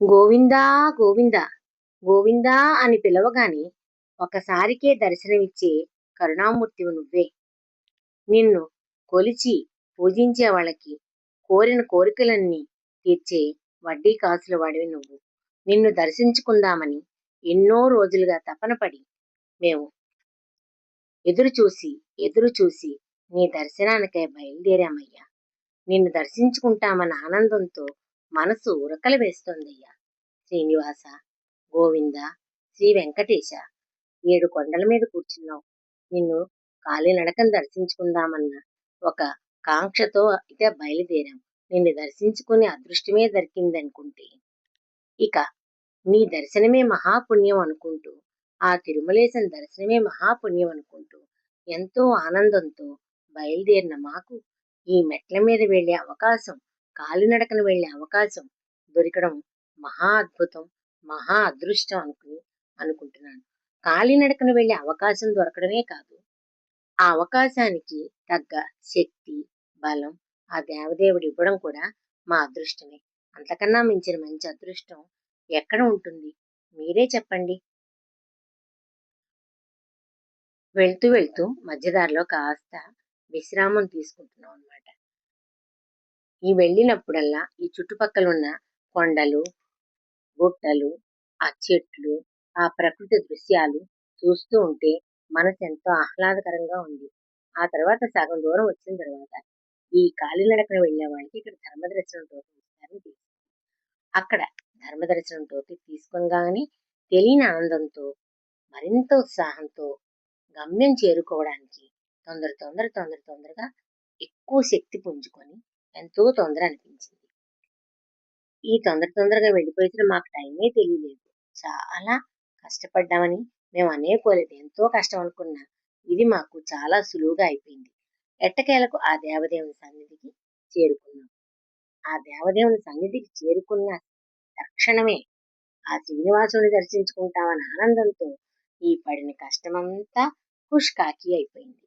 గోవిందా గోవిందా గోవిందా అని పిలవగానే ఒకసారికే దర్శనమిచ్చే కరుణామూర్తివి నువ్వే. నిన్ను కొలిచి పూజించే వాళ్ళకి కోరిన కోరికలన్నీ తీర్చే వడ్డీ కాసుల వాడివి నువ్వు. నిన్ను దర్శించుకుందామని ఎన్నో రోజులుగా తపన పడి మేము ఎదురు చూసి ఎదురు చూసి నీ దర్శనానికై బయలుదేరామయ్యా. నిన్ను దర్శించుకుంటామన్న ఆనందంతో మనసు ఉరకలు వేస్తోందయ్యా. శ్రీనివాస గోవింద శ్రీ వెంకటేశ ఏడు కొండల మీద కూర్చున్నావు. నిన్ను కాలినడకను దర్శించుకుందామన్న ఒక కాంక్షతో అయితే బయలుదేరాం. నిన్ను దర్శించుకుని అదృష్టమే దొరికిందనుకుంటే. ఇక నీ దర్శనమే మహాపుణ్యం అనుకుంటూ ఆ తిరుమలేశం దర్శనమే మహాపుణ్యం అనుకుంటూ ఎంతో ఆనందంతో బయలుదేరిన మాకు ఈ మెట్ల మీద వెళ్ళే అవకాశం కాలినడకన వెళ్ళే అవకాశం దొరకడం మహా అద్భుతం మహా అదృష్టం అనుకుని అనుకుంటున్నాను. కాలినడకన వెళ్ళే అవకాశం దొరకడమే కాదు. ఆ అవకాశానికి తగ్గ శక్తి బలం ఆ దేవదేవుడు ఇవ్వడం కూడా మా అదృష్టమే. అంతకన్నా మించిన మంచి అదృష్టం ఎక్కడ ఉంటుంది? మీరే చెప్పండి. వెళ్తూ వెళ్తూ మధ్యదారిలో కాస్త విశ్రామం తీసుకుంటున్నాం అనమాట ఈ వెళ్ళినప్పుడల్లా ఈ చుట్టుపక్కల ఉన్న కొండలు గుట్టలు ఆ చెట్లు ఆ ప్రకృతి దృశ్యాలు చూస్తూ ఉంటే మనసు ఎంతో ఆహ్లాదకరంగా ఉంది. ఆ తర్వాత సగం దూరం వచ్చిన తర్వాత ఈ కాలినడకన వెళ్ళే వాళ్ళకి ఇక్కడ ధర్మదర్శనం టోకెన్ ఇస్తారని తెలుసు అక్కడ ధర్మదర్శనం టోకెన్ తీసుకోగానే తెలియని ఆనందంతో మరింత ఉత్సాహంతో గమ్యం చేరుకోవడానికి తొందర తొందర తొందర తొందరగా ఎక్కువ శక్తి పుంజుకొని ఎంతో తొందర అనిపించింది. ఈ తొందర తొందరగా వెళ్ళిపోయిన మాకు టైమే తెలియలేదు. చాలా కష్టపడ్డామని మేము అనేకోలేదు. ఎంతో కష్టం అనుకున్నా ఇది మాకు చాలా సులువుగా అయిపోయింది. ఎట్టకేలకు ఆ దేవదేవుని సన్నిధికి చేరుకున్నాం. ఆ దేవదేవుని సన్నిధికి చేరుకున్న తక్షణమే ఆ శ్రీనివాసుని దర్శించుకుంటామని ఆనందంతో ఈ పడిన కష్టమంతా కుష్కాకి అయిపోయింది.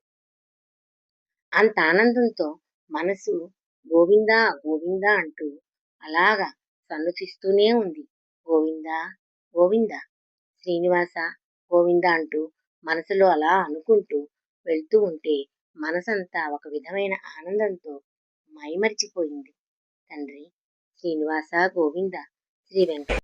అంత ఆనందంతో మనసు గోవిందా గోవిందా అంటూ అలాగా సన్నసిస్తూనే ఉంది. గోవిందా గోవిందా? శ్రీనివాస గోవింద అంటూ మనసులో అలా అనుకుంటూ వెళ్తూ ఉంటే మనసంతా ఒక విధమైన ఆనందంతో మైమరిచిపోయింది. తండ్రి శ్రీనివాస గోవింద శ్రీ వెంకట